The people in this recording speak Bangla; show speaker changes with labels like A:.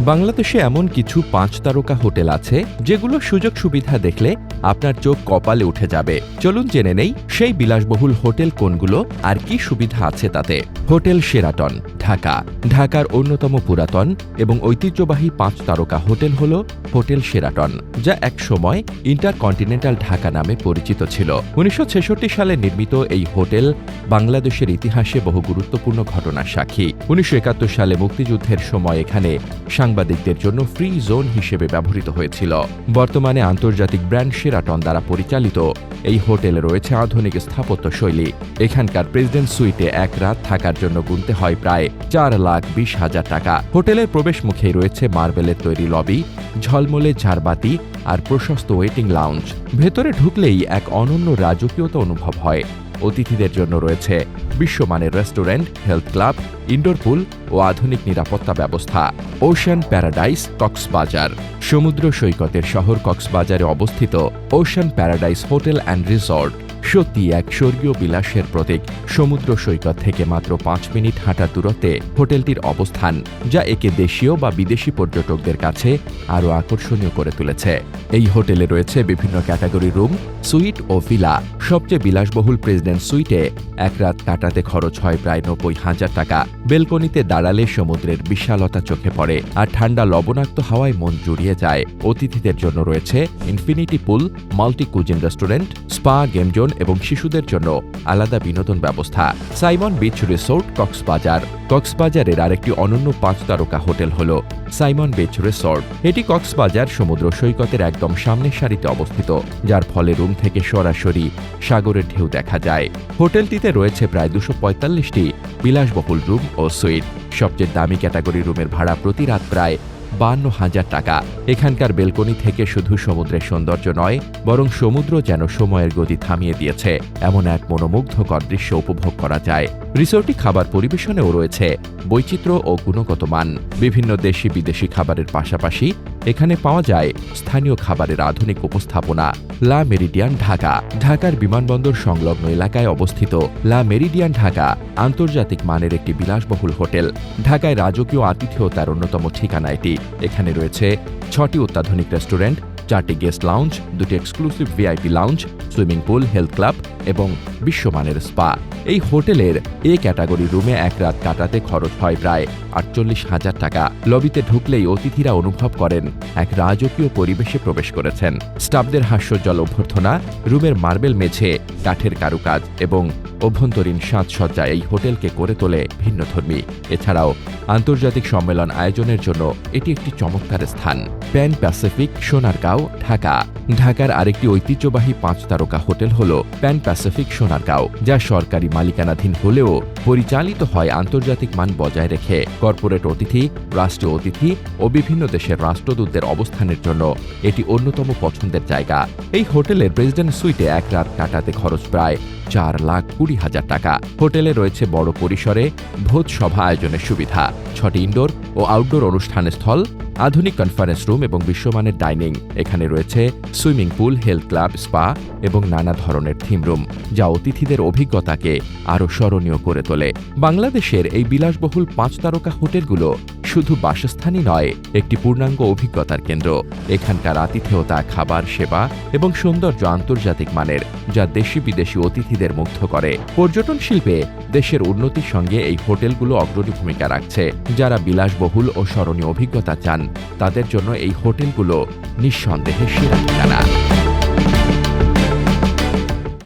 A: বাংলাদেশে এমন কিছু পাঁচ তারকা হোটেল আছে যেগুলো সুযোগ সুবিধা দেখলে আপনার চোখ কপালে উঠে যাবে। চলুন জেনে নেই সেই বিলাসবহুল হোটেল কোনগুলো আর কি সুবিধা আছে তাতে। Hotel Sheraton Dhaka. ঢাকার অন্যতম পুরাতন এবং ঐতিহ্যবাহী পাঁচ তারকা হোটেল হল হোটেল সেরাটন যা এক সময় ইন্টারকন্টিনেন্টাল ঢাকা নামে পরিচিত ছিল। উনিশশো ছেষট্টি সালে নির্মিত এই হোটেল বাংলাদেশের ইতিহাসে বহু গুরুত্বপূর্ণ ঘটনার সাক্ষী। উনিশশো একাত্তর সালে মুক্তিযুদ্ধের সময় এখানে সাংবাদিকদের জন্য ফ্রি জোন হিসেবে ব্যবহৃত হয়েছিল। বর্তমানে আন্তর্জাতিক ব্র্যান্ড সেরাটন দ্বারা পরিচালিত। এই হোটেলে রয়েছে আধুনিক স্থাপত্য শৈলী এখানকার প্রেসিডেন্ট সুইটে এক রাত থাকার জন্য গুনতে হয় প্রায় চার লাখ বিশ হাজার টাকা। হোটেলের প্রবেশ মুখেই রয়েছে মার্বেলের তৈরি লবি, ঝলমলে ঝাড়বাতি আর প্রশস্ত ওয়েটিং লাউঞ্জ। ভেতরে ঢুকলেই এক অনন্য রাজকীয়তা অনুভব হয়। অতিথিদের জন্য রয়েছে বিশ্বমানের restaurant, health club, indoor pool ও আধুনিক নিরাপত্তা ব্যবস্থা। Ocean paradise Cox's Bazar. সমুদ্র সৈকতের শহর কক্সবাজারে অবস্থিত ocean paradise hotel and resort. সত্যি এক স্বর্গীয় বিলাসের প্রতীক। সমুদ্র সৈকত থেকে মাত্র পাঁচ মিনিট হাঁটা দূরত্বে হোটেলটির অবস্থান, যা একে দেশীয় বা বিদেশি পর্যটকদের কাছে আরও আকর্ষণীয় করে তুলেছে। এই হোটেলে রয়েছে বিভিন্ন ক্যাটাগরি রুম, সুইট ও ভিলা। সবচেয়ে বিলাসবহুল প্রেসিডেন্ট সুইটে এক রাত কাটাতে খরচ হয় প্রায় নব্বই হাজার টাকা। বেলকনিতে দাঁড়ালে সমুদ্রের বিশালতা চোখে পড়ে আর ঠান্ডা লবণাক্ত হাওয়ায় মন জুড়িয়ে যায়। অতিথিদের জন্য রয়েছে infinity pool, multi cuisine restaurant, spa game zone এবং শিশুদের জন্য আলাদা বিনোদন ব্যবস্থা। Simon beach resort, Cox's Bazar. কক্সবাজারের আরেকটি অনন্য পাঁচ তারকা হোটেল হল সাইমন বিচ রিসোর্ট। এটি কক্সবাজার সমুদ্র সৈকতের একদম সামনের সারিতে অবস্থিত, যার ফলে রুম থেকে সরাসরি সাগরের ঢেউ দেখা যায়। হোটেলটিতে রয়েছে প্রায় দুশো পঁয়তাল্লিশটি বিলাসবহুল রুম ও সুইট। সবচেয়ে দামি ক্যাটাগরি রুমের ভাড়া প্রতি রাত প্রায় বান্ন হাজার টাকা। এখানকার বেলকনি থেকে শুধু সমুদ্রের সৌন্দর্য নয়, বরং সমুদ্র যেন সময়ের গতি থামিয়ে দিয়েছে, এমন এক মনোমুগ্ধকর দৃশ্য উপভোগ করা যায়। রিসোর্টটি খাবার পরিবেশনেও রয়েছে বৈচিত্র্য ও গুণগত মান। বিভিন্ন দেশি বিদেশি খাবারের পাশাপাশি এখানে পাওয়া যায় স্থানীয় খাবারের আধুনিক উপস্থাপনা। লা মেরিডিয়ান ঢাকা, ঢাকার বিমানবন্দর সংলগ্ন এলাকায় অবস্থিত লা মেরিডিয়ান ঢাকা আন্তর্জাতিক মানের একটি বিলাসবহুল হোটেল। ঢাকায় রাজকীয় আতিথেয়তার অন্যতম ঠিকানা এটি। এখানে রয়েছে ছটি অত্যাধুনিক রেস্টুরেন্ট চারটি গেস্ট লাউঞ্জ দুটি exclusive VIP lounge swimming pool health club এবং বিশ্বমানের স্পা এই হোটেলের এ ক্যাটাগরি রুমে এক রাত কাটাতে খরচ হয় প্রায় আটচল্লিশ হাজার টাকা। লবিতে ঢুকলেই অতিথিরা অনুভব করেন এক রাজকীয় পরিবেশে প্রবেশ করেছেন। স্টাফদের হাস্যজ্জ্বল অভ্যর্থনা, রুমের মার্বেল মেঝে, কাঠের কারুকাজ এবং অভ্যন্তরীণ সাজসজ্জা এই হোটেলকে করে তোলে ভিন্নধর্মী। এছাড়াও আন্তর্জাতিক সম্মেলন আয়োজনের জন্য এটি একটি চমৎকার স্থান। প্যান প্যাসিফিক সোনারগাঁও ঢাকা ঢাকার আরেকটি ঐতিহ্যবাহী পাঁচ তারকা হোটেল হল প্যান প্যাসিফিক সোনারগাঁও যা সরকারি মালিকানাধীন হলেও পরিচালিত হয় আন্তর্জাতিক মান বজায় রেখে। কর্পোরেট অতিথি, রাষ্ট্রীয় অতিথি ও বিভিন্ন দেশের রাষ্ট্রদূতদের অবস্থানের জন্য এটি অন্যতম পছন্দের জায়গা। এই হোটেলের প্রেসিডেন্ট সুইটে এক রাত কাটাতে খরচ প্রায় চার লাখ কুড়ি হাজার টাকা। হোটেলে রয়েছে বড় পরিসরে ভোজ সভা আয়োজনের সুবিধা, ছটি ইনডোর ও আউটডোর অনুষ্ঠানের স্থল আধুনিক কনফারেন্স রুম এবং বিশ্বমানের ডাইনিং এখানে রয়েছে swimming pool health club spa এবং নানা ধরনের থিম রুম যা অতিথিদের অভিজ্ঞতাকে আরও স্মরণীয় করে তোলে। বাংলাদেশের এই বিলাসবহুল পাঁচ তারকা হোটেলগুলো শুধু বাসস্থানই নয়, একটি পূর্ণাঙ্গ অভিজ্ঞতার কেন্দ্র। এখানকার আতিথেয়তা, খাবার, সেবা এবং সৌন্দর্য আন্তর্জাতিক মানের, যা দেশি বিদেশি অতিথিদের মুগ্ধ করে। পর্যটন শিল্পে দেশের উন্নতির সঙ্গে এই হোটেলগুলো অগ্রণী ভূমিকা রাখছে। যারা বিলাসবহুল ও স্মরণীয় অভিজ্ঞতা চান, তাদের জন্য এই হোটেলগুলো নিঃসন্দেহে সেরা ঠিকানা।